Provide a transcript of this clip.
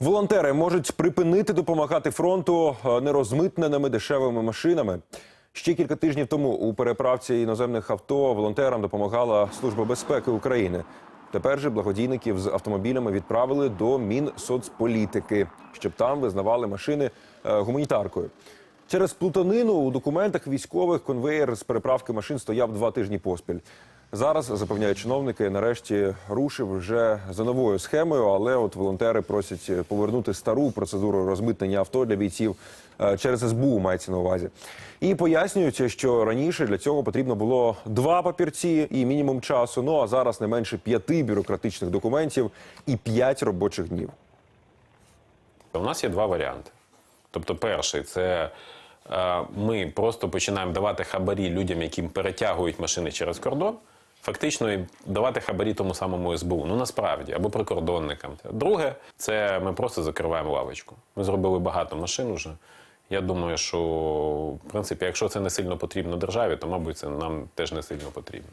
Волонтери можуть припинити допомагати фронту е, нерозмитненими дешевими машинами. Ще кілька тижнів тому у переправці іноземних авто волонтерам допомагала Служба безпеки України. Тепер же благодійників з автомобілями відправили до Мінсоцполітики, щоб там визнавали машини е, гуманітаркою. Через плутанину у документах військових конвеєр з переправки машин стояв два тижні поспіль. Зараз запевняють чиновники, нарешті рушив вже за новою схемою, але от волонтери просять повернути стару процедуру розмитнення авто для бійців е, через СБУ мається на увазі. І пояснюють, що раніше для цього потрібно було два папірці і мінімум часу. Ну а зараз не менше п'яти бюрократичних документів і п'ять робочих днів. У нас є два варіанти. Тобто, перший це е, ми просто починаємо давати хабарі людям, яким перетягують машини через кордон. Фактично і давати хабарі тому самому СБУ. Ну насправді, або прикордонникам. Друге, це ми просто закриваємо лавочку. Ми зробили багато машин уже. Я думаю, що в принципі, якщо це не сильно потрібно державі, то мабуть це нам теж не сильно потрібно.